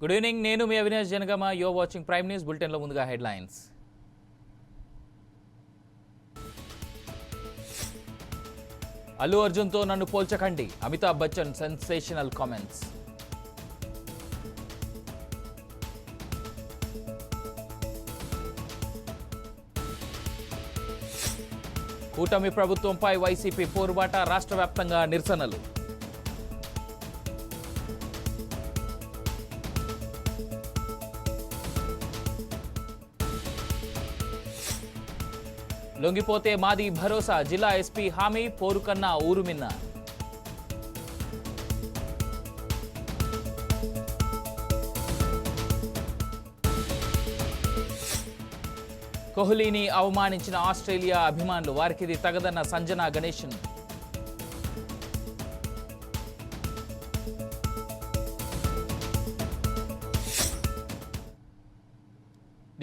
Good evening నేను మీ అవినాష్ జనగమ. యో watching prime news బులెటిన్లో ముందుగా హెడ్లైన్స్ అల్లు అర్జున్తో నన్ను పోల్చకండి. అమితాబ్ బచ్చన్ సెన్సేషనల్ కామెంట్స్ కూటమి ప్రభుత్వంపై వైసీపీ పోరుబాట రాష్ట్ర వ్యాప్తంగా నిరసనలు. లొంగిపోతే మాది భరోసా. జిల్లా ఎస్పీ హామీ పోరుకన్నా ఊరుమిన్న కోహ్లీని అవమానించిన ఆస్ట్రేలియా అభిమానులు వారికిది తగదన్న సంజనా గణేశన్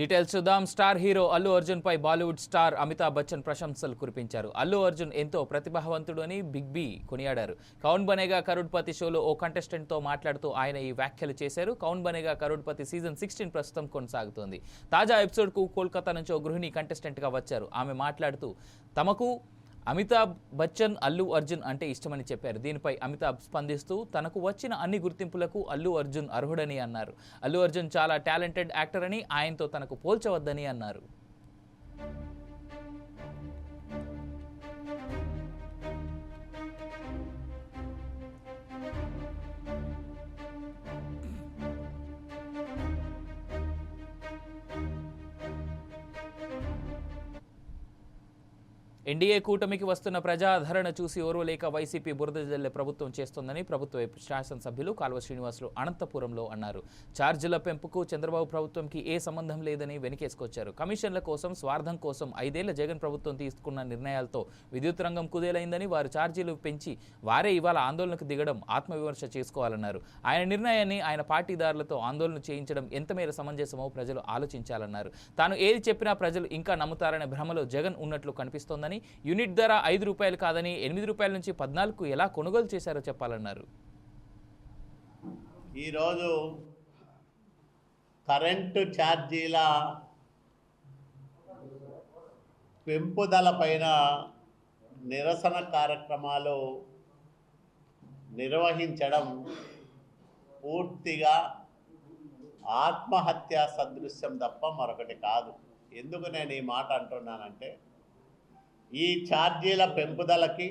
డీటెయిల్స్ చూద్దాం. స్టార్ హీరో అల్లు అర్జున్ పై బాలీవుడ్ స్టార్ అమితాబ్ బచ్చన్ ప్రశంసలు కురిపించారు. అల్లు అర్జున్ ఎంతో ప్రతిభావంతుడు అని బిగ్ బి కొనియాడారు. కౌన్ బనేగా కరుడ్పతి షోలో ఓ కంటెస్టెంట్తో మాట్లాడుతూ ఆయన ఈ వ్యాఖ్యలు చేశారు. కౌన్ బనేగా కరుడ్పతి సీజన్ సిక్స్టీన్ ప్రస్తుతం కొనసాగుతోంది. తాజా ఎపిసోడ్కు కోల్కతా నుంచి ఓ గృహిణి కంటెస్టెంట్గా వచ్చారు. ఆమె మాట్లాడుతూ తమకు అమితాబ్ బచ్చన్ అల్లు అర్జున్ అంటే ఇష్టమని చెప్పారు. దీనిపై అమితాబ్ స్పందిస్తూ తనకు వచ్చిన అన్ని గుర్తింపులకు అల్లు అర్జున్ అర్హుడని అన్నారు. అల్లు అర్జున్ చాలా టాలెంటెడ్ యాక్టర్ అని ఆయనతో తనకు పోల్చవద్దని అన్నారు. ఎన్డీఏ కూటమికి వస్తున్న ప్రజాదరణ చూసి ఓర్వలేక వైసీపీ బురద జల్లే ప్రభుత్వం చేస్తోందని ప్రభుత్వ శాసనసభ్యులు కాల్వ శ్రీనివాసులు అనంతపురంలో అన్నారు. ఛార్జీల పెంపుకు చంద్రబాబు ప్రభుత్వంకి ఏ సంబంధం లేదని వెనకేసుకొచ్చారు. కమిషన్ల కోసం స్వార్థం కోసం ఐదేళ్ళ జగన్ ప్రభుత్వం తీసుకున్న నిర్ణయాలతో విద్యుత్ రంగం కుదేలైందని వారు ఛార్జీలు పెంచి వారే ఇవాళ ఆందోళనకు దిగడం ఆత్మవిమర్శ చేసుకోవాలన్నారు. ఆయన నిర్ణయాన్ని ఆయన పార్టీదారులతో ఆందోళన చేయించడం ఎంతమేర సమంజసమో ప్రజలు ఆలోచించాలన్నారు. తాను ఏది చెప్పినా ప్రజలు ఇంకా నమ్ముతారనే భ్రమలో జగన్ ఉన్నట్లు కనిపిస్తోందని యూనిట్ ధర ఐదు రూపాయలు కాదని ఎనిమిది రూపాయల నుంచి పద్నాలుగు ఎలా కొనుగోలు చేశారో చెప్పాలన్నారు. ఈరోజు కరెంటు ఛార్జీల పెంపుదల పైన నిరసన కార్యక్రమాలు నిర్వహించడం పూర్తిగా ఆత్మహత్య సదృశ్యం తప్ప మరొకటి కాదు. ఎందుకు నేను ఈ మాట అంటున్నానంటే ఈ ఛార్జీల పెంపుదలకి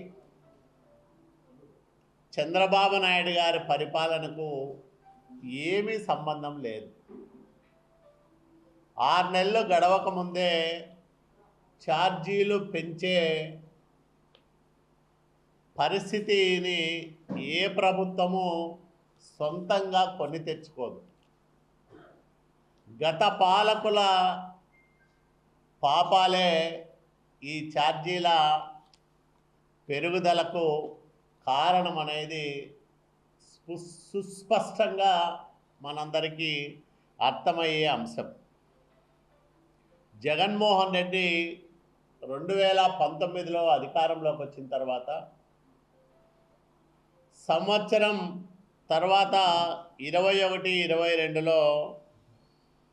చంద్రబాబు నాయుడు గారి పరిపాలనకు ఏమీ సంబంధం లేదు. ఆరు నెలలు గడవక ముందే ఛార్జీలు పెంచే పరిస్థితిని ఏ ప్రభుత్వము సొంతంగా కొని తెచ్చుకోదు. గత పాలకుల పాపాలే ఈ ఛార్జీల పెరుగుదలకు కారణం అనేది సు- సుస్పష్టంగా మనందరికీ అర్థమయ్యే అంశం. జగన్మోహన్ రెడ్డి రెండు వేల పంతొమ్మిదిలో అధికారంలోకి వచ్చిన తర్వాత సంవత్సరం తర్వాత ఇరవై ఒకటి ఇరవై రెండులో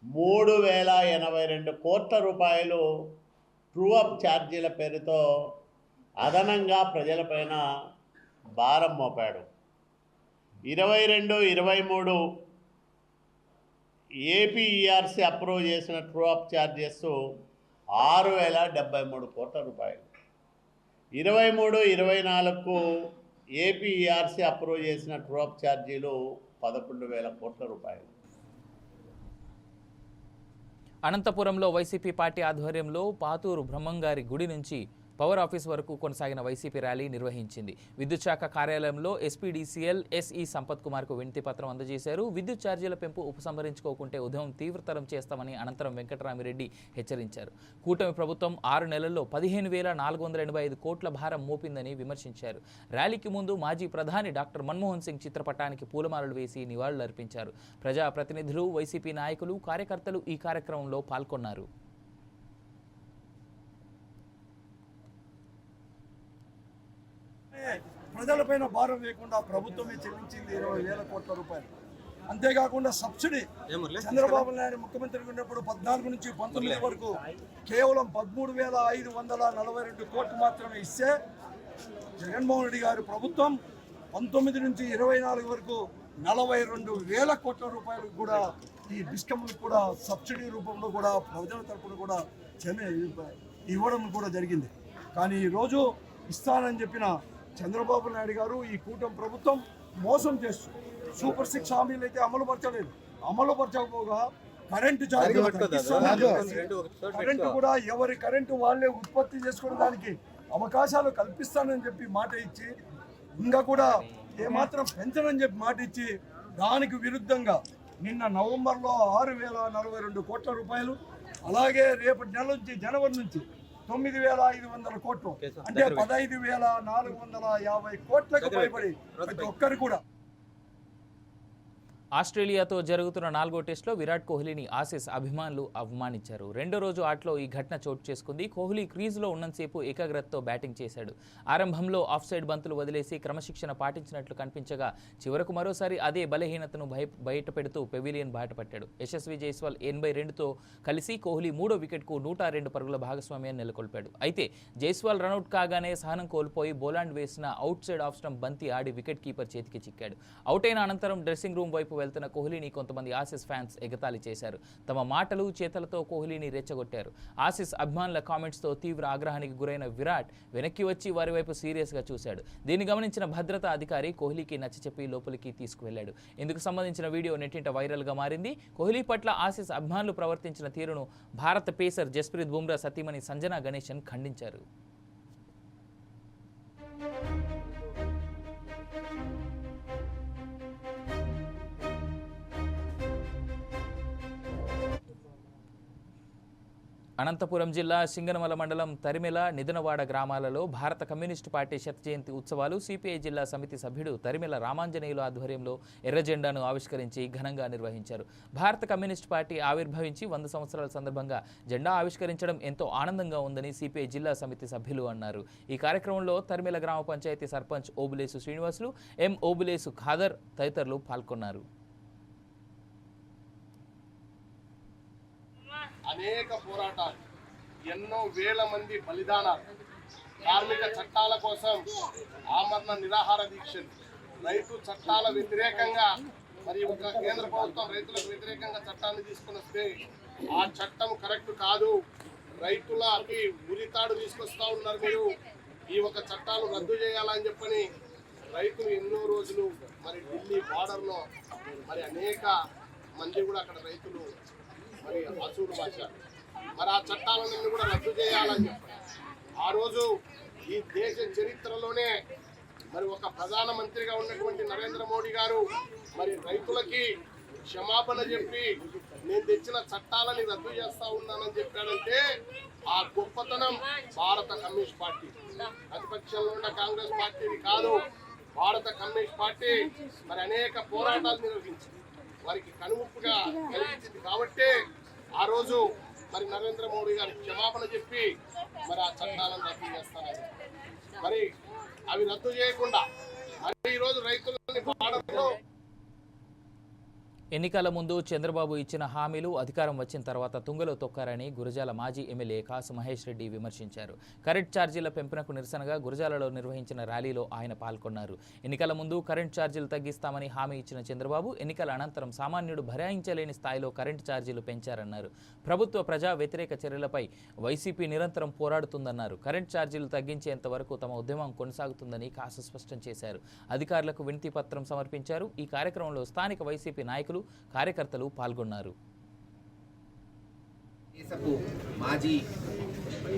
మూడు వేల ఎనభై రెండు కోట్ల రూపాయలు ట్రూ అప్ ఛార్జీల పేరుతో అదనంగా ప్రజలపైన భారం మోపాడు. ఇరవై రెండు ఇరవై మూడు ఏపీఈఆర్సీ అప్రూవ్ చేసిన ట్రూ అప్ ఛార్జెస్ ఆరు వేల డెబ్బై మూడు కోట్ల రూపాయలు. ఇరవై మూడు ఇరవై నాలుగుకు ఏపీఈఆర్సీ అప్రూవ్ చేసిన ట్రూ అప్ ఛార్జీలు పదకొండు వేల కోట్ల రూపాయలు. అనంతపురంలో వైసీపీ పార్టీ ఆధ్వర్యంలో పాతూరు బ్రహ్మంగారి గుడి నుంచి పవర్ ఆఫీస్ వరకు కొనసాగిన వైసీపీ ర్యాలీ నిర్వహించింది. విద్యుత్ శాఖ కార్యాలయంలో ఎస్పీడీసీఎల్ ఎస్ఈ సంపత్ కుమార్కు వినతి పత్రం అందజేశారు. విద్యుత్ ఛార్జీల పెంపు ఉపసంహరించుకోకుంటే ఉదయం తీవ్రతరం చేస్తామని అనంతరం వెంకటరామిరెడ్డి హెచ్చరించారు. కూటమి ప్రభుత్వం ఆరు నెలల్లో పదిహేను వేల నాలుగు వందల ఎనభై ఐదు కోట్ల భారం మోపిందని విమర్శించారు. ర్యాలీకి ముందు మాజీ ప్రధాని డాక్టర్ మన్మోహన్ సింగ్ చిత్రపటానికి పూలమాలలు వేసి నివాళులర్పించారు. ప్రజాప్రతినిధులు వైసీపీ నాయకులు కార్యకర్తలు ఈ కార్యక్రమంలో పాల్గొన్నారు. ప్రజలపైన భారం వేయకుండా ప్రభుత్వమే చెల్లించింది ఇరవై వేల కోట్ల రూపాయలు. అంతేకాకుండా సబ్సిడీ చంద్రబాబు నాయుడు ముఖ్యమంత్రి ఉన్నప్పుడు పద్నాలుగు నుంచి పంతొమ్మిది వరకు కేవలం పదమూడు వేల ఐదు వందల నలభై రెండు కోట్లు మాత్రమే ఇస్తే జగన్మోహన్ రెడ్డి గారి ప్రభుత్వం పంతొమ్మిది నుంచి ఇరవై నాలుగు వరకు నలభై రెండు వేల కోట్ల రూపాయలు కూడా ఈ డిస్కమ్లకు కూడా సబ్సిడీ రూపంలో కూడా ప్రజల తరపున కూడా చెన్న ఇవ్వడం కూడా జరిగింది. కానీ ఈరోజు ఇస్తానని చెప్పిన చంద్రబాబు నాయుడు గారు ఈ కూటమి ప్రభుత్వం మోసం చేస్తూ సూపర్ సిక్స్ హామీలు అయితే అమలు పరచలేదు. అమలు పరచకపోగా కరెంటు కరెంటు కూడా ఎవరి కరెంటు వాళ్ళే ఉత్పత్తి చేసుకునే దానికి అవకాశాలు కల్పిస్తానని చెప్పి మాట ఇచ్చి ఇంకా కూడా ఏమాత్రం పెంచనని చెప్పి మాట ఇచ్చి దానికి విరుద్ధంగా నిన్న నవంబర్లో ఆరు వేల నలభై రెండు కోట్ల రూపాయలు అలాగే రేపటి నెల నుంచి జనవరి నుంచి తొమ్మిది వేల ఐదు వందల కోట్లు. అంటే పదహైదు వేల నాలుగు వందల యాభై కోట్లకు పైబడి ప్రతి ఒక్కరు కూడా ఆస్ట్రేలియాతో జరుగుతున్న నాలుగో టెస్టులో విరాట్ కోహ్లీని ఆసీస్ అభిమానులు అవమానించారు. రెండో రోజు ఆటలో ఈ ఘటన చోటు చేసుకుంది. కోహ్లీ క్రీజులో ఉన్నంతసేపు ఏకాగ్రతతో బ్యాటింగ్ చేశాడు. ఆరంభంలో ఆఫ్ సైడ్ బంతులు వదిలేసి క్రమశిక్షణ పాటించినట్లు కనిపించగా చివరకు మరోసారి అదే బలహీనతను భయ బయటపెడుతూ పెవిలియన్ బాటపట్టాడు యశస్వి జైస్వాల్ ఎనభై రెండుతో కలిసి కోహ్లీ మూడో వికెట్కు నూట రెండు పరుగుల భాగస్వామ్యాన్ని నెలకొల్పాడు. అయితే జైస్వాల్ రనౌట్ కాగానే సహనం కోల్పోయి బోలాండ్ వేసిన అవుట్ సైడ్ ఆఫ్ స్టంప్ బంతి ఆడి వికెట్ కీపర్ చేతికి చిక్కాడు. అవుట్ అయిన అనంతరం డ్రెస్సింగ్ రూమ్ వైపు వెళ్తున్న కోహ్లీని కొంతమంది ఆసిస్ ఫ్యాన్స్ ఎగతాళి చేశారు. తమ మాటలు చేతలతో కోహ్లీని రెచ్చగొట్టారు. ఆసిస్ అభిమానుల కామెంట్స్తో తీవ్ర ఆగ్రహానికి గురైన విరాట్ వెనక్కి వచ్చి వారి వైపు సీరియస్గా చూశాడు. దీన్ని గమనించిన భద్రతా అధికారి కోహ్లీకి నచ్చచెప్పి లోపలికి తీసుకువెళ్ళాడు ఇందుకు సంబంధించిన వీడియో నెట్టింట వైరల్గా మారింది. కోహ్లీ పట్ల ఆసిస్ అభిమానులు ప్రవర్తించిన తీరును భారత పేసర్ జస్ప్రీత్ బుమ్రా సతీమణి సంజనా గణేశన్ ఖండించారు. అనంతపురం జిల్లా సింగనమల మండలం తరిమెల నిదనవాడ గ్రామాలలో భారత కమ్యూనిస్టు పార్టీ శత జయంతి ఉత్సవాలు సిపిఐ జిల్లా సమితి సభ్యుడు తరిమెల రామాంజనేయులు ఆధ్వర్యంలో ఎర్రజెండాను ఆవిష్కరించి ఘనంగా నిర్వహించారు. భారత కమ్యూనిస్టు పార్టీ ఆవిర్భవించి వంద సంవత్సరాల సందర్భంగా జెండా ఆవిష్కరించడం ఎంతో ఆనందంగా ఉందని సిపిఐ జిల్లా సమితి సభ్యులు అన్నారు. ఈ కార్యక్రమంలో తరిమెల గ్రామ పంచాయతీ సర్పంచ్ ఓబులేసు శ్రీనివాసులు ఎం ఓబులేసు ఖాదర్ తదితరులు పాల్గొన్నారు. అనేక పోరాటాలు ఎన్నో వేల మంది బలిదానాలు కార్మిక చట్టాల కోసం ఆమరణ నిరాహార దీక్షలు రైతు చట్టాల వ్యతిరేకంగా మరి ఒక కేంద్ర ప్రభుత్వం రైతులకు వ్యతిరేకంగా చట్టాన్ని తీసుకుని వస్తే ఆ చట్టం కరెక్ట్ కాదు. రైతులకి ఉరితాడు తీసుకొస్తా ఉన్నారు మీరు. ఈ ఒక చట్టాలు రద్దు చేయాలని చెప్పని రైతులు ఎన్నో రోజులు మరి ఢిల్లీ బార్డర్లో మరి అనేక మంది కూడా అక్కడ రైతులు మరి అసూరు భాష. మరి ఆ చట్టాలన్నీ కూడా రద్దు చేయాలని చెప్పారు. ఆ రోజు ఈ దేశ చరిత్రలోనే మరి ఒక ప్రధానమంత్రిగా ఉన్నటువంటి నరేంద్ర మోడీ గారు మరి రైతులకి క్షమాపణ చెప్పి నేను తెచ్చిన చట్టాలని రద్దు చేస్తా ఉన్నానని చెప్పాడంటే ఆ గొప్పతనం భారత కమ్యూనిస్ట్ పార్టీ. ప్రతిపక్షంలో ఉన్న కాంగ్రెస్ పార్టీని కాదు. భారత కమ్యూనిస్ట్ పార్టీ మరి అనేక పోరాటాలు నిర్వహించింది. వారికి కనుముప్పుగా కలిగించింది కాబట్టి ఆ రోజు మరి నరేంద్ర మోడీ గారి క్షమాపణ చెప్పి మరి ఆ చట్టాలను రద్దు చేస్తారని మరి అవి రద్దు చేయకుండా మరి ఈ రోజు రైతులని బాధలో ఎన్నికల ముందు చంద్రబాబు ఇచ్చిన హామీలు అధికారం వచ్చిన తర్వాత తుంగలో తొక్కారని గురజాల మాజీ ఎమ్మెల్యే కాసు మహేష్ రెడ్డి విమర్శించారు. కరెంట్ ఛార్జీల పెంపునకు నిరసనగా గురజాలలో నిర్వహించిన ర్యాలీలో ఆయన పాల్గొన్నారు. ఎన్నికల ముందు కరెంట్ ఛార్జీలు తగ్గిస్తామని హామీ ఇచ్చిన చంద్రబాబు ఎన్నికల అనంతరం సామాన్యుడు భరాయించలేని స్థాయిలో కరెంట్ ఛార్జీలు పెంచారన్నారు. ప్రభుత్వ ప్రజా వ్యతిరేక చర్యలపై వైసీపీ నిరంతరం పోరాడుతుందన్నారు. కరెంట్ ఛార్జీలు తగ్గించేంత వరకు తమ ఉద్యమం కొనసాగుతుందని కాసు స్పష్టం చేశారు. అధికారులకు వినతి పత్రం సమర్పించారు. ఈ కార్యక్రమంలో స్థానిక వైసీపీ నాయకులు కార్యకర్తలు పాల్గొన్నారు. దేశపు మాజీ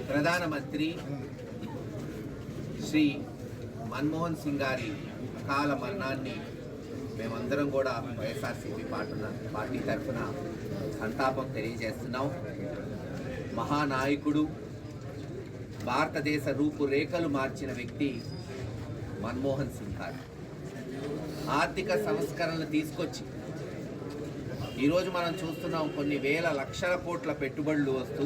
ప్రధానమంత్రి శ్రీ మన్మోహన్ సింగ్ గారి అకాల మరణాన్ని మేమందరం కూడా వైఎస్ఆర్సీపీ పార్టీన పార్టీ తరఫున సంతాపం తెలియజేస్తున్నాం. మహానాయకుడు భారతదేశ రూపురేఖలు మార్చిన వ్యక్తి మన్మోహన్ సింగ్ గారు. ఆర్థిక సంస్కరణలు తీసుకొచ్చి ఈరోజు మనం చూస్తున్నాం కొన్ని వేల లక్షల కోట్ల పెట్టుబడులు వస్తూ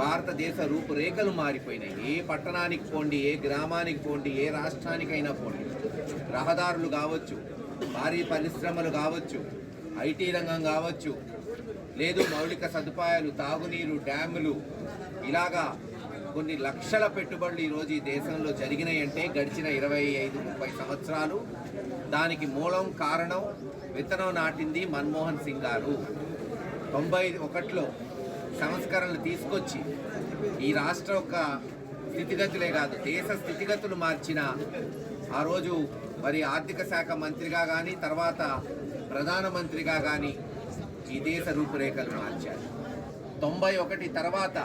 భారతదేశ రూపురేఖలు మారిపోయినాయి. ఏ పట్టణానికి పోండి ఏ గ్రామానికి పోండి ఏ రాష్ట్రానికైనా పోండి. రహదారులు కావచ్చు భారీ పరిశ్రమలు కావచ్చు ఐటీ రంగం కావచ్చు లేదు మౌలిక సదుపాయాలు తాగునీరు డ్యాములు ఇలాగా కొన్ని లక్షల పెట్టుబడులు ఈరోజు ఈ దేశంలో జరిగినాయంటే గడిచిన ఇరవై ఐదు ముప్పై సంవత్సరాలు. దానికి మూలం కారణం విత్తనం నాటింది మన్మోహన్ సింగ్ గారు. తొంభై ఒకటిలో సంస్కరణలు తీసుకొచ్చి ఈ రాష్ట్ర యొక్క స్థితిగతులే కాదు దేశ స్థితిగతులు మార్చిన ఆ రోజు మరి ఆర్థిక శాఖ మంత్రిగా కానీ తర్వాత ప్రధానమంత్రిగా కానీ ఈ దేశ రూపురేఖలు మార్చారు. తొంభై ఒకటి తర్వాత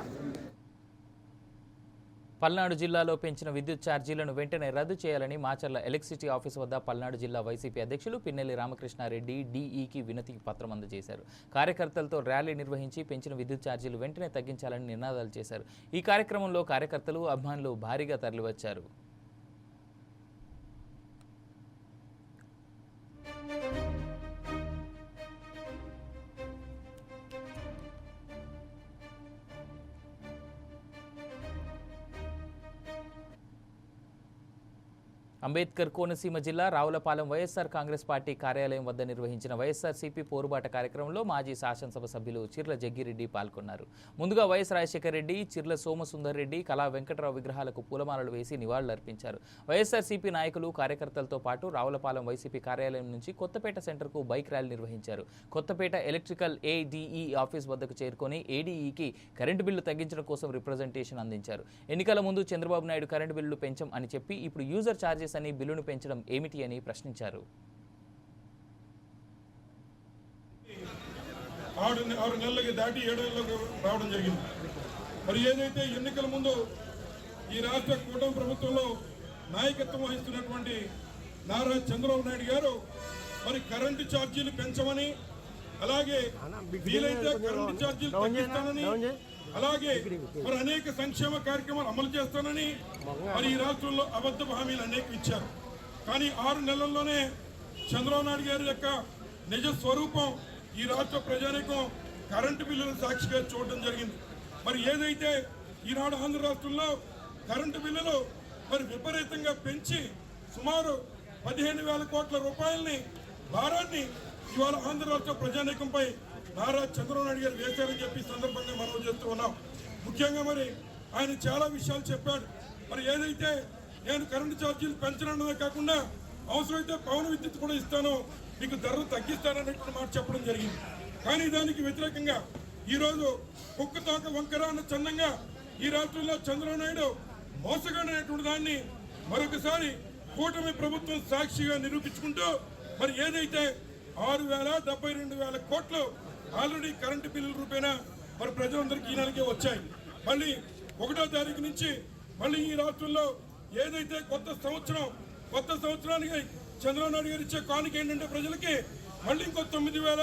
పల్నాడు జిల్లాలో పెంచిన విద్యుత్ ఛార్జీలను వెంటనే రద్దు చేయాలని మాచర్ల ఎలక్ట్రిసిటీ ఆఫీస్ వద్ద పల్నాడు జిల్లా వైసీపీ అధ్యక్షులు పిన్నెల్లి రామకృష్ణారెడ్డి డీఈకి వినతి పత్రం అందజేశారు. కార్యకర్తలతో ర్యాలీ నిర్వహించి పెంచిన విద్యుత్ ఛార్జీలు వెంటనే తగ్గించాలని నినాదాలు చేశారు. ఈ కార్యక్రమంలో కార్యకర్తలు అభిమానులు భారీగా తరలివచ్చారు. అంబేద్కర్ కోనసీమ జిల్లా రావులపాలెం వైఎస్ఆర్ కాంగ్రెస్ పార్టీ కార్యాలయం వద్ద నిర్వహించిన వైఎస్ఆర్సీపీ పోరుబాట కార్యక్రమంలో మాజీ శాసనసభ సభ్యులు చిర్ల జగ్గిరెడ్డి పాల్గొన్నారు. ముందుగా వైఎస్ రాజశేఖర రెడ్డి చిర్ల సోమసుందర్ రెడ్డి కళా వెంకటరావు విగ్రహాలకు పూలమాలలు వేసి నివాళులర్పించారు. వైఎస్ఆర్సీపీ నాయకులు కార్యకర్తలతో పాటు రావులపాలెం వైసీపీ కార్యాలయం నుంచి కొత్తపేట సెంటర్కు బైక్ ర్యాలీ నిర్వహించారు. కొత్తపేట ఎలక్ట్రికల్ ఏడీఈ ఆఫీస్ వద్దకు చేరుకొని ఏడీఈకి కరెంటు బిల్లు తగ్గించడం కోసం రిప్రజెంటేషన్ అందించారు. ఎన్నికల ముందు చంద్రబాబు నాయుడు కరెంటు బిల్లు పెంచం అని చెప్పి ఇప్పుడు యూజర్ ఛార్జెస్ అని బిల్లును పెంచడం ఏమిటి అని ప్రశ్నించారు. ఆరు ఆరు నెలలకి దాటి ఏడు నెలలకు రావడం జరిగింది. మరి ఏదైతే ఎన్నికల ముందు ఈ రాష్ట్ర కూటమి ప్రభుత్వంలో నాయకత్వం వహిస్తున్నటువంటి నారా చంద్రబాబు నాయుడు గారు మరి కరెంటు ఛార్జీలు పెంచమని అలాగే వీలైతే కరెంటు ఛార్జీలు తగ్గిస్తానని అలాగే మరి అనేక సంక్షేమ కార్యక్రమాలు అమలు చేస్తానని మరి ఈ రాష్ట్రంలో అబద్ధపు హామీలు అనేక ఇచ్చారు. కానీ ఆరు నెలల్లోనే చంద్రబాబు నాయుడు గారి యొక్క నిజ స్వరూపం ఈ రాష్ట్ర ప్రజానికం కరెంటు బిల్లులు సాక్షిగా చూడడం జరిగింది. మరి ఏదైతే ఈనాడు ఆంధ్ర రాష్ట్రంలో కరెంటు బిల్లులు మరి విపరీతంగా పెంచి సుమారు పదిహేను వేల కోట్ల రూపాయలని భారాన్ని ఇవాళ ఆంధ్ర రాష్ట్ర ప్రజానీకంపై నారా చంద్రబాబు నాయుడు గారు వేశారని చెప్పి సందర్భంగా మనం చేస్తూ ఉన్నాం. ముఖ్యంగా మరి ఆయన చాలా విషయాలు చెప్పాడు. మరి ఏదైతే నేను కరెంటు ఛార్జీలు పెంచడమే కాకుండా అవసరమైతే పవన విద్యుత్ కూడా ఇస్తాను మీకు ధరలు తగ్గిస్తాననేటువంటి మాట చెప్పడం జరిగింది. కానీ దానికి వ్యతిరేకంగా ఈరోజు కుక్క తోక వంకర అన్న చందంగా ఈ రాష్ట్రంలో చంద్రబాబు నాయుడు మోసగాడనేటువంటి దాన్ని మరొకసారి కూటమి ప్రభుత్వం సాక్షిగా నిరూపించుకుంటూ మరి ఏదైతే ఆరు వేల డెబ్బై రెండు వేల కోట్లు ఆల్రెడీ కరెంటు బిల్లుల రూపేణా మరి ప్రజలందరికీ ఈ నెలకే వచ్చాయి. మళ్ళీ ఒకటో తారీఖు నుంచి మళ్ళీ ఈ రాష్ట్రంలో ఏదైతే కొత్త సంవత్సరం కొత్త సంవత్సరానికి చంద్రబాబు నాయుడు గారు ఇచ్చే కానుక ఏంటంటే ప్రజలకి మళ్ళీ ఇంకో తొమ్మిది వేల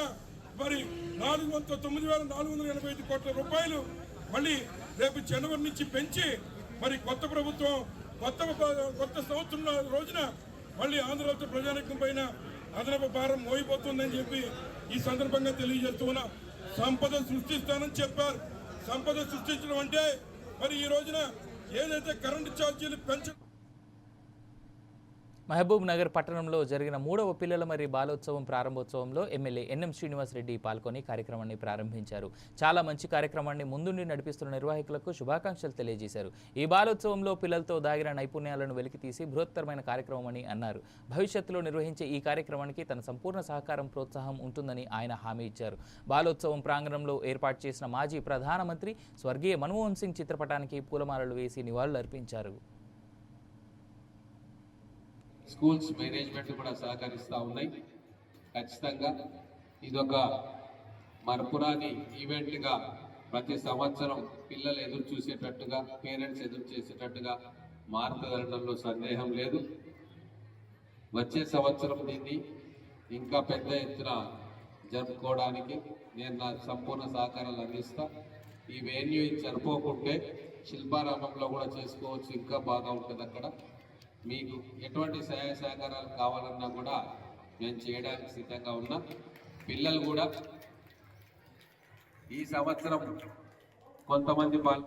మరి నాలుగు వందల తొమ్మిది వేల నాలుగు వందల ఎనభై ఐదు కోట్ల రూపాయలు మళ్ళీ రేపు జనవరి నుంచి పెంచి మరి కొత్త ప్రభుత్వం కొత్త కొత్త సంవత్సరం రోజున మళ్ళీ ఆంధ్రప్రదేశ్ ప్రజానికం పైన అదనపు భారం మోయిపోతుందని చెప్పి ఈ సందర్భంగా తెలియజేస్తున్నా సంపద సృష్టిస్తానని చెప్పారు. సంపద సృష్టించడం అంటే మరి ఈ రోజున ఏదైతే కరెంటు ఛార్జీలు పెంచడం మహబూబ్ నగర్ పట్టణంలో జరిగిన మూడవ పిల్లల మరి బాలోత్సవం ప్రారంభోత్సవంలో ఎమ్మెల్యే ఎన్ఎం శ్రీనివాసరెడ్డి పాల్గొని కార్యక్రమాన్ని ప్రారంభించారు. చాలా మంచి కార్యక్రమాన్ని ముందుండి నడిపిస్తున్న నిర్వాహకులకు శుభాకాంక్షలు తెలియజేశారు. ఈ బాలోత్సవంలో పిల్లలతో దాగిన నైపుణ్యాలను వెలికితీసి బృహత్తరమైన కార్యక్రమమని అన్నారు. భవిష్యత్తులో నిర్వహించే ఈ కార్యక్రమానికి తన సంపూర్ణ సహకారం ప్రోత్సాహం ఉంటుందని ఆయన హామీ ఇచ్చారు. బాలోత్సవం ప్రాంగణంలో ఏర్పాటు చేసిన మాజీ ప్రధానమంత్రి స్వర్గీయ మన్మోహన్ సింగ్ చిత్రపటానికి పూలమాలలు వేసి నివాళులర్పించారు. స్కూల్స్ మేనేజ్మెంట్ కూడా సహకరిస్తూ ఉన్నాయి. ఖచ్చితంగా ఇదొక మరపురాని ఈవెంట్గా ప్రతి సంవత్సరం పిల్లలు ఎదురు చూసేటట్టుగా పేరెంట్స్ ఎదురు చేసేటట్టుగా మారుతుందనడంలో సందేహం లేదు. వచ్చే సంవత్సరం దీన్ని ఇంకా పెద్ద ఎత్తున జరుపుకోవడానికి నేను నా సంపూర్ణ సహకారాలు అందిస్తా. ఈ వేన్యూ జరుపుకుంటే శిల్పారామంలో కూడా చేసుకోవచ్చు. ఇంకా బాగా ఉంటుంది అక్కడ మీకు ఎటువంటి సహాయ సహకారాలు కావాలన్నా కూడా మేము చేయడానికి సిద్ధంగా ఉన్నాం. పిల్లలు కూడా ఈ సంవత్సరం కొంతమంది పాల్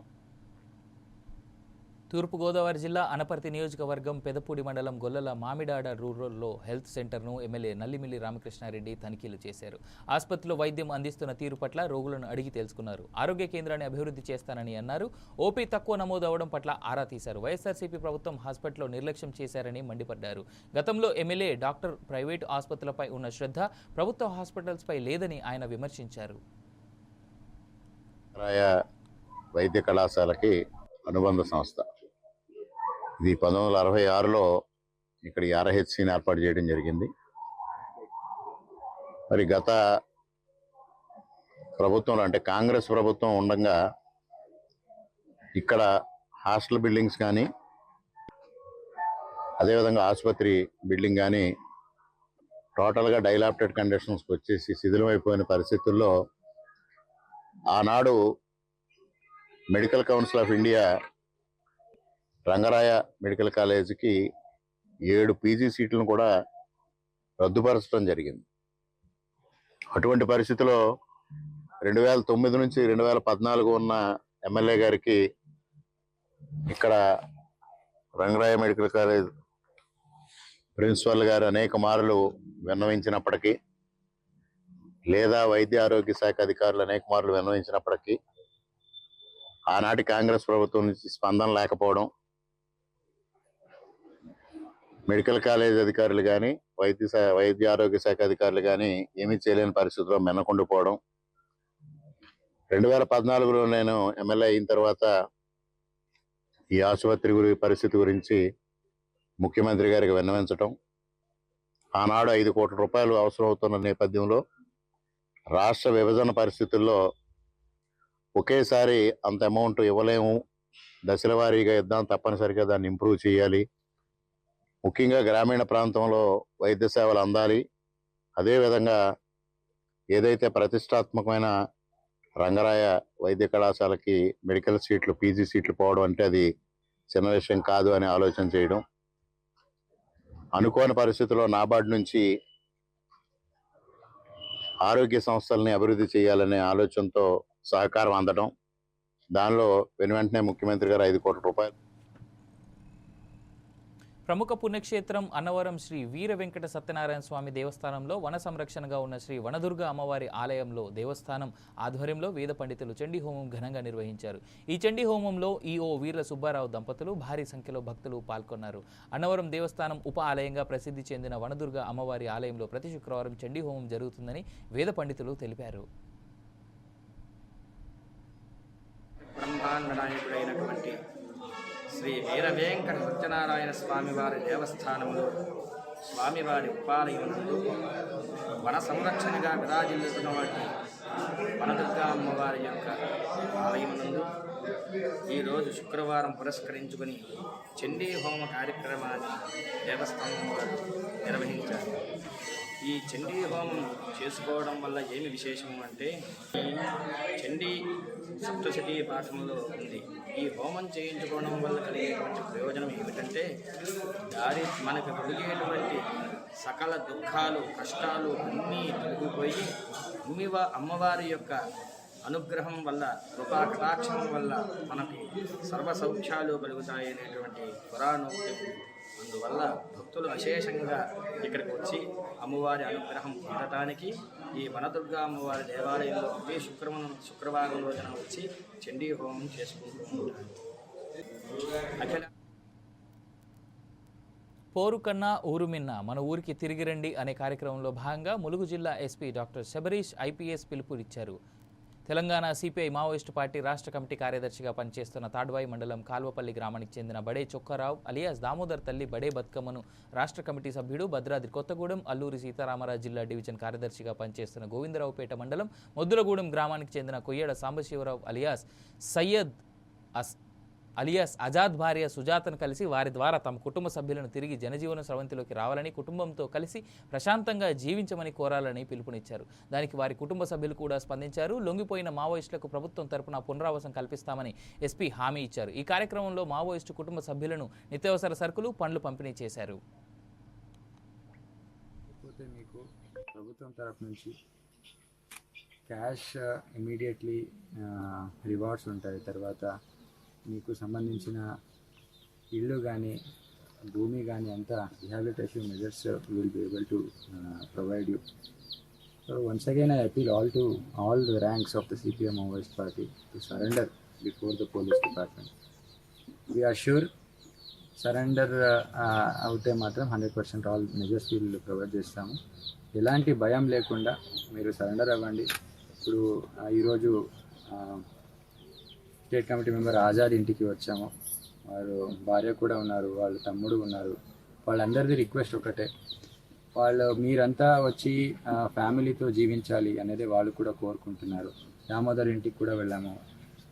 తూర్పుగోదావరి జిల్లా అనపర్తి నియోజకవర్గం పెదపూడి మండలం గొల్లల మామిడాడ రూరల్లో హెల్త్ సెంటర్ను ఎమ్మెల్యే నల్లిమిల్లి రామకృష్ణారెడ్డి తనిఖీలు చేశారు. ఆసుపత్రిలో వైద్యం అందిస్తున్న తీరు పట్ల రోగులను అడిగి తెలుసుకున్నారు. ఆరోగ్య కేంద్రాన్ని అభివృద్ధి చేస్తానని అన్నారు. ఓపీ తక్కువ నమోదు అవడం పట్ల ఆరా తీశారు. వైఎస్ఆర్సీపీ ప్రభుత్వం హాస్పిటల్లో నిర్లక్ష్యం చేశారని మండిపడ్డారు. గతంలో ఎమ్మెల్యే డాక్టర్ ప్రైవేటు ఆసుపత్రులపై ఉన్న శ్రద్ధ ప్రభుత్వ హాస్పిటల్స్పై లేదని ఆయన విమర్శించారు. వైద్య కళాశాలకి అనుబంధ సంస్థ. ఇది పంతొమ్మిది వందల అరవై ఆరులో ఇక్కడ ఆర్హెచ్సిని ఏర్పాటు చేయడం జరిగింది. మరి గత ప్రభుత్వంలో అంటే కాంగ్రెస్ ప్రభుత్వం ఉండగా ఇక్కడ హాస్టల్ బిల్డింగ్స్ కానీ అదేవిధంగా ఆసుపత్రి బిల్డింగ్ కానీ టోటల్గా డైలాప్టెడ్ కండిషన్స్కి వచ్చేసి శిథిలమైపోయిన పరిస్థితుల్లో ఆనాడు medical council of India Rangaraya medical కాలేజీకి ఏడు పీజీ సీట్లను కూడా రద్దుపరచడం జరిగింది. అటువంటి పరిస్థితిలో రెండు వేల తొమ్మిది నుంచి రెండు వేల పద్నాలుగు ఉన్న ఎమ్మెల్యే గారికి ఇక్కడ రంగరాయ మెడికల్ కాలేజ్ ప్రిన్సిపల్ గారు అనేక మార్లు విన్నవించినప్పటికీ లేదా వైద్య ఆరోగ్య శాఖ అధికారులు అనేక మార్లు విన్నవించినప్పటికీ ఆనాటి కాంగ్రెస్ ప్రభుత్వం నుంచి స్పందన లేకపోవడం మెడికల్ కాలేజ్ అధికారులు కానీ వైద్య వైద్య ఆరోగ్య శాఖ అధికారులు కానీ ఏమీ చేయలేని పరిస్థితిలో మెన్నకుండిపోవడం రెండు వేల పద్నాలుగులో నేను ఎమ్మెల్యే అయిన తర్వాత ఈ ఆసుపత్రి గురి పరిస్థితి గురించి ముఖ్యమంత్రి గారికి విన్నవించటం. ఆనాడు ఐదు కోట్ల రూపాయలు అవసరం అవుతున్న నేపథ్యంలో రాష్ట్ర విభజన పరిస్థితుల్లో ఒకేసారి అంత అమౌంట్ ఇవ్వలేము. దశల వారీగా ఇద్దాం తప్పనిసరిగా దాన్ని ఇంప్రూవ్ చేయాలి. ముఖ్యంగా గ్రామీణ ప్రాంతంలో వైద్య సేవలు అందాలి. అదేవిధంగా ఏదైతే ప్రతిష్టాత్మకమైన రంగరాయ వైద్య కళాశాలకి మెడికల్ సీట్లు పీజీ సీట్లు పోవడం అంటే అది చిన్న విషయం కాదు అని ఆలోచన చేయడం. అనుకోని పరిస్థితుల్లో నాబార్డు నుంచి ఆరోగ్య సంస్థల్ని అభివృద్ధి చేయాలనే ఆలోచనతో సహకారం అందడం. దానిలో వెను వెంటనే ముఖ్యమంత్రి గారు ఐదు కోట్ల రూపాయలు ప్రముఖ పుణ్యక్షేత్రం అన్నవరం శ్రీ వీర వెంకట సత్యనారాయణ స్వామి దేవస్థానంలో వన సంరక్షణగా ఉన్న శ్రీ వనదుర్గ అమ్మవారి ఆలయంలో దేవస్థానం ఆధ్వర్యంలో వేద పండితులు చండీ హోమం ఘనంగా నిర్వహించారు. ఈ చండీ హోమంలో ఈఓ వీర్ల సుబ్బారావు దంపతులు భారీ సంఖ్యలో భక్తులు పాల్గొన్నారు. అన్నవరం దేవస్థానం ఉప ఆలయంగా ప్రసిద్ధి చెందిన వనదుర్గ అమ్మవారి ఆలయంలో ప్రతి శుక్రవారం చండీ హోమం జరుగుతుందని వేద పండితులు తెలిపారు. బ్రహ్మాండ నాయకుడైనటువంటి శ్రీ వీర వెంకట సత్యనారాయణ స్వామివారి దేవస్థానంలో స్వామివారి ఉపాలయమునందు వన సంరక్షణగా విరాజిల్లుతున్నటువంటి వనదుర్గా అమ్మవారి యొక్క ఆలయమునందు ఈరోజు శుక్రవారం పురస్కరించుకొని చండీ హోమ కార్యక్రమాన్ని దేవస్థానం వారు నిర్వహించారు. ఈ చండీ హోమం చేసుకోవడం వల్ల ఏమి విశేషము అంటే చండీ సప్తశతీ పాఠంలో ఉంది. ఈ హోమం చేయించుకోవడం వల్ల కలిగేటువంటి ప్రయోజనం ఏమిటంటే దారి మనకు కలిగేటువంటి సకల దుఃఖాలు కష్టాలు అన్నీ తొలగిపోయి అమ్మివా అమ్మవారి యొక్క అనుగ్రహం వల్ల కృపా కటాక్షం వల్ల మనకి సర్వ సౌఖ్యాలు కలుగుతాయి అనేటువంటి పురాణోక్తి అందువల్ల భక్తులు విశేషంగా ఇక్కడికి వచ్చి అమ్మవారి అనుగ్రహం పొందటానికి ఈ వనదుర్గా అమ్మవారి దేవాలయంలో ప్రతి శుక్రవారం శుక్రవారం రోజున వచ్చి చండీ హోమం చేసుకుంటూ ఉంటారు పోరు కన్నా ఊరు మిన్న మన ఊరికి తిరిగి రండి అనే కార్యక్రమంలో భాగంగా ములుగు జిల్లా ఎస్పీ డాక్టర్ శబరీష్ ఐపీఎస్ పిలుపునిచ్చారు. తెలంగాణ సిపిఐ మావోయిస్టు పార్టీ రాష్ట్ర కమిటీ కార్యదర్శిగా పనిచేస్తున్న తాడ్వాయి మండలం కాల్వపల్లి గ్రామానికి చెందిన బడే చొక్కారావు అలియాస్ దామోదర్ తల్లి బడే బతుకమ్మను రాష్ట్ర కమిటీ సభ్యుడు భద్రాద్రి కొత్తగూడెం అల్లూరి సీతారామరాజు జిల్లా డివిజన్ కార్యదర్శిగా పనిచేస్తున్న గోవిందరావుపేట మండలం మొద్దులగూడెం గ్రామానికి చెందిన కొయ్యడ సాంబశివరావు అలియాస్ సయ్యద్ అస్ అలియాస్ ఆజాద్ భార్య సుజాతను కలిసి వారి ద్వారా తమ కుటుంబ సభ్యులను తిరిగి జనజీవన స్రవంతిలోకి రావాలని కుటుంబంతో కలిసి ప్రశాంతంగా జీవించమని కోరాలని పిలుపునిచ్చారు. దానికి వారి కుటుంబ సభ్యులు కూడా స్పందించారు. లొంగిపోయిన మావోయిస్టులకు ప్రభుత్వం తరపున పునరావాసం కల్పిస్తామని ఎస్పీ హామీ ఇచ్చారు. ఈ కార్యక్రమంలో మావోయిస్టు కుటుంబ సభ్యులను నిత్యావసర సరుకులు పండ్లు పంపిణీ చేశారు. మీకు ప్రభుత్వం తరపు నుంచి క్యాష్ ఇమీడియట్లీ రివార్డ్స్ ఉంటాయి. తర్వాత మీకు సంబంధించిన ఇల్లు కానీ భూమి కానీ అంతా rehabilitation measures will be able to provide you so once again I appeal all to all the ranks of the CPM Maoist party to surrender before the police department we are sure surrender అవుతే మాత్రం hundred percent all measures వీళ్ళు provide చేస్తాము. ఎలాంటి భయం లేకుండా మీరు surrender అవ్వండి. ఇప్పుడు ఆ, ఈరోజు స్టేట్ కమిటీ మెంబర్ ఆజాద్ ఇంటికి వచ్చాము. వారు భార్య కూడా ఉన్నారు వాళ్ళ తమ్ముడు ఉన్నారు. వాళ్ళందరిది రిక్వెస్ట్ ఒకటే. వాళ్ళు మీరంతా వచ్చి ఫ్యామిలీతో జీవించాలి అనేది వాళ్ళు కూడా కోరుకుంటున్నారు. దామోదర్ ఇంటికి కూడా వెళ్ళాము.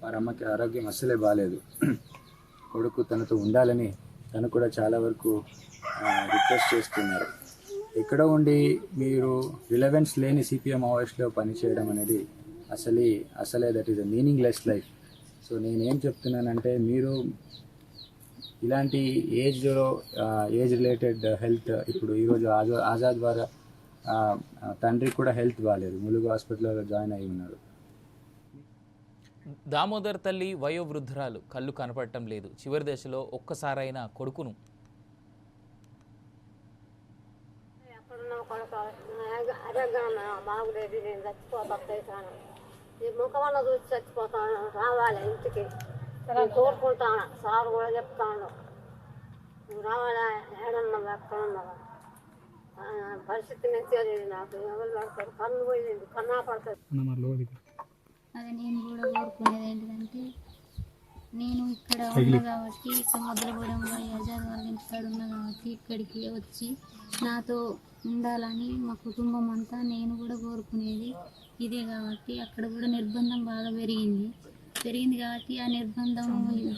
వారి అమ్మకి ఆరోగ్యం అస్సలే బాగాలేదు కొడుకు తనతో ఉండాలని తను కూడా చాలా వరకు రిక్వెస్ట్ చేస్తున్నారు. ఎక్కడో ఉండి మీరు రిలవెన్స్ లేని సిపిఎం మావోయిస్ట్లో పనిచేయడం అనేది అసలే అసలే that is a meaningless life so నేనేం చెప్తున్నానంటే మీరు ఇలాంటి ఏజ్లో ఏజ్ రిలేటెడ్ హెల్త్ ఇప్పుడు ఈరోజు ఆజా ఆజాద్ ద్వారా తండ్రికి కూడా హెల్త్ బాగాలేదు ములుగు హాస్పిటల్లో జాయిన్ అయి ఉన్నారు. దామోదర్ తల్లి వయోవృద్ధురాలు కళ్ళు కనపడటం లేదు. చివరి దశలో ఒక్కసారైనా కొడుకును. బాగులేదు నేను చచ్చిపోతాను ఈ ముఖమన్న చూసి చచ్చిపోతాను రావాలి ఇంటికి. నేను కోరుకుంటాను సార్ కూడా చెప్తాను నువ్వు రావాలా? ఏడున్నావు ఎక్కడున్నావు? పరిస్థితి నేను తెలియదు నాకు. ఎవరు పడతారు? కన్ను పోయింది. కన్నా పడుతుంది అదే నేను కూడా కోరుకునేది ఏంటిదంటే నేను ఇక్కడ ఉన్నా కాబట్టి సముద్రపురంలో యజాద్ వాళ్ళ ఇంటికాడ ఉన్నా కాబట్టి ఇక్కడికి వచ్చి నాతో ఉండాలని మా కుటుంబం అంతా నేను కూడా కోరుకునేది ఇదే కాబట్టి అక్కడ కూడా నిర్బంధం బాగా పెరిగింది. పెరిగింది కాబట్టి ఆ నిర్బంధం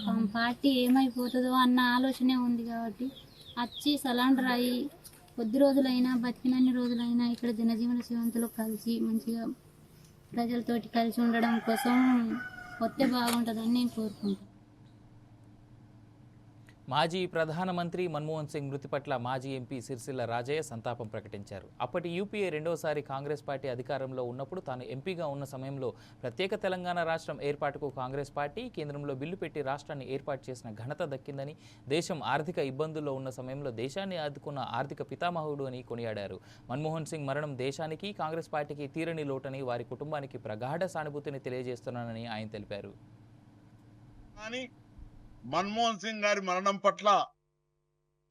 ఆ పార్టీ ఏమైపోతుందో అన్న ఆలోచనే ఉంది కాబట్టి వచ్చి సలాండర్ అయ్యి కొద్ది రోజులైనా బతికినన్ని రోజులైనా ఇక్కడ జనజీవన శివంతులు కలిసి మంచిగా ప్రజలతోటి కలిసి ఉండడం కోసం వస్తే బాగుంటుందని నేను కోరుకుంటాను మాజీ ప్రధానమంత్రి మన్మోహన్ సింగ్ మృతి పట్ల మాజీ ఎంపీ సిరిసిల్ల రాజయ్య సంతాపం ప్రకటించారు. అప్పటి యూపీఏ రెండోసారి కాంగ్రెస్ పార్టీ అధికారంలో ఉన్నప్పుడు తాను ఎంపీగా ఉన్న సమయంలో ప్రత్యేక తెలంగాణ రాష్ట్రం ఏర్పాటుకు కాంగ్రెస్ పార్టీ కేంద్రంలో బిల్లు పెట్టి రాష్ట్రాన్ని ఏర్పాటు చేసిన ఘనత దక్కిందని దేశం ఆర్థిక ఇబ్బందుల్లో ఉన్న సమయంలో దేశాన్ని ఆదుకున్న ఆర్థిక పితామహుడు అని కొనియాడారు. మన్మోహన్ సింగ్ మరణం దేశానికి కాంగ్రెస్ పార్టీకి తీరని లోటని వారి కుటుంబానికి ప్రగాఢ సానుభూతిని తెలియజేస్తున్నానని ఆయన తెలిపారు. కానీ మన్మోహన్ సింగ్ గారి మరణం పట్ల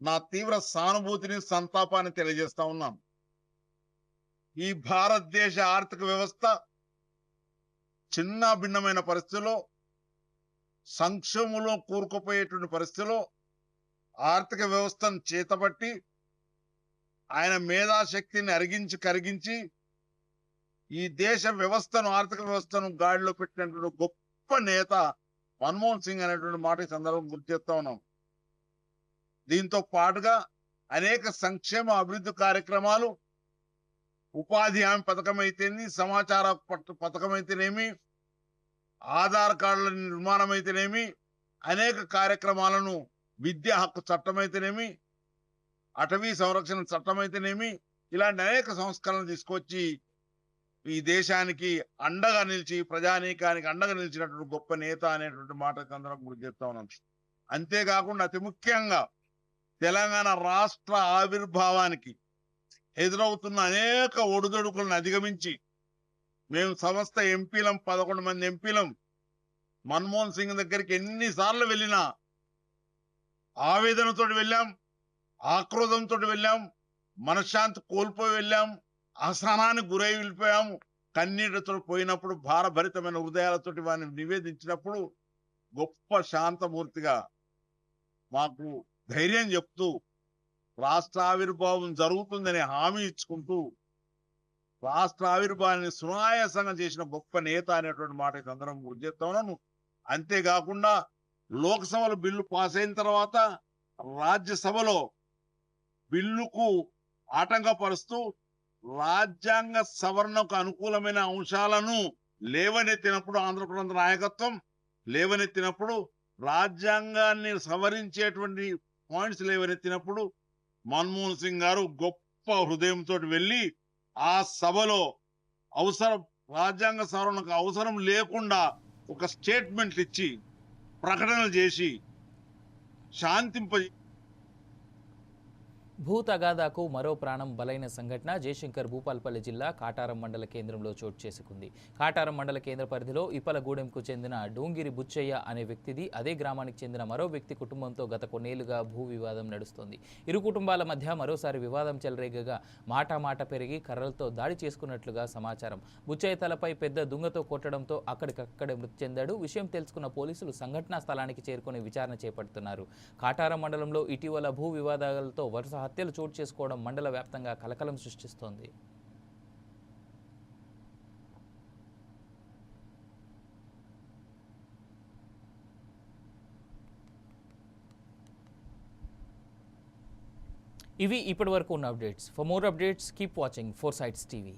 నా తీవ్ర సానుభూతిని సంతాపాన్ని తెలియజేస్తా ఉన్నాను ఈ భారతదేశ ఆర్థిక వ్యవస్థ చిన్న భిన్నమైన పరిస్థితిలో సంక్షేమంలో కూరుకుపోయేటువంటి పరిస్థితిలో ఆర్థిక వ్యవస్థను చేతబట్టి ఆయన మేధాశక్తిని అరిగించి కరిగించి ఈ దేశ వ్యవస్థను ఆర్థిక వ్యవస్థను గాడిలో పెట్టినటువంటి గొప్ప నేత మన్మోహన్ సింగ్ అనేటువంటి మాట ఈ సందర్భం గుర్తు చేస్తా ఉన్నాం. దీంతో పాటుగా అనేక సంక్షేమ అభివృద్ధి కార్యక్రమాలు ఉపాధి హామీ పథకం అయితేనేమి సమాచార పథకం అయితేనేమి ఆధార్ కార్డుల నిర్మాణం అయితేనేమి అనేక కార్యక్రమాలను విద్యా హక్కు చట్టం అయితేనేమి అటవీ సంరక్షణ చట్టం అయితేనేమి ఇలాంటి అనేక సంస్కరణలు తీసుకొచ్చి ఈ దేశానికి అండగా నిలిచి ప్రజానీకానికి అండగా నిలిచినటువంటి గొప్ప నేత అనేటువంటి మాట అందరం గుర్తు చెప్తా ఉన్నాం అంతేకాకుండా అతి ముఖ్యంగా తెలంగాణ రాష్ట్ర ఆవిర్భావానికి ఎదురవుతున్న అనేక ఒడిదొడుకులను అధిగమించి మేము సంస్థ ఎంపీలం పదకొండు మంది ఎంపీలం మన్మోహన్ సింగ్ దగ్గరికి ఎన్నిసార్లు వెళ్ళినా ఆవేదనతో వెళ్ళాం ఆక్రోధంతో వెళ్ళాం మనశ్శాంతి కోల్పోయి వెళ్ళాం అసహనానికి గురై వెళ్ళిపోయాము. కన్నీటితో పోయినప్పుడు భారభరితమైన హృదయాలతోటి వారిని నివేదించినప్పుడు గొప్ప శాంతమూర్తిగా మాకు ధైర్యం చెప్తూ రాష్ట్ర ఆవిర్భావం జరుగుతుందని హామీ ఇచ్చుకుంటూ రాష్ట్ర ఆవిర్భావాన్ని సునాయాసంగా చేసిన గొప్ప నేత అనేటువంటి మాట అందరం గుర్తు చేస్తా అంతేకాకుండా లోక్సభలో బిల్లు పాస్ అయిన తర్వాత రాజ్యసభలో బిల్లుకు ఆటంకపరుస్తూ రాజ్యాంగ సవరణకు అనుకూలమైన అంశాలను లేవనెత్తినప్పుడు ఆంధ్రప్రదేశ్ నాయకత్వం లేవనెత్తినప్పుడు రాజ్యాంగాన్ని సవరించేటువంటి పాయింట్స్ లేవనెత్తినప్పుడు మన్మోహన్ సింగ్ గారు గొప్ప హృదయంతో వెళ్ళి ఆ సభలో అవసరం రాజ్యాంగ సవరణకు అవసరం లేకుండా ఒక స్టేట్మెంట్ ఇచ్చి ప్రకటనలు చేసి శాంతింప భూ తగాదాకు మరో ప్రాణం బలైన సంఘటన జయశంకర్ భూపాల్పల్లి జిల్లా కాటారం మండల కేంద్రంలో చోటు చేసుకుంది. కాటారం మండల కేంద్ర పరిధిలో ఇప్పలగూడెంకు చెందిన డూంగిరి బుచ్చయ్య అనే వ్యక్తిది అదే గ్రామానికి చెందిన మరో వ్యక్తి కుటుంబంతో గత కొన్నేళ్ళుగా భూ వివాదం నడుస్తోంది. ఇరు కుటుంబాల మధ్య మరోసారి వివాదం చెలరేగగా మాట మాట పెరిగి కర్రలతో దాడి చేసుకున్నట్లుగా సమాచారం. బుచ్చయ్య తలపై పెద్ద దుంగతో కొట్టడంతో అక్కడికక్కడే మృతి చెందాడు. విషయం తెలుసుకున్న పోలీసులు సంఘటనా స్థలానికి చేరుకుని విచారణ చేపడుతున్నారు. కాటారం మండలంలో ఇటీవల భూ వివాదాలతో వరుస హత్యలు చోటు చేసుకోవడం మండల వ్యాప్తంగా కలకలం సృష్టిస్తోంది. ఇవి ఇప్పటివరకు ఉన్న updates. For more updates keep watching four sites TV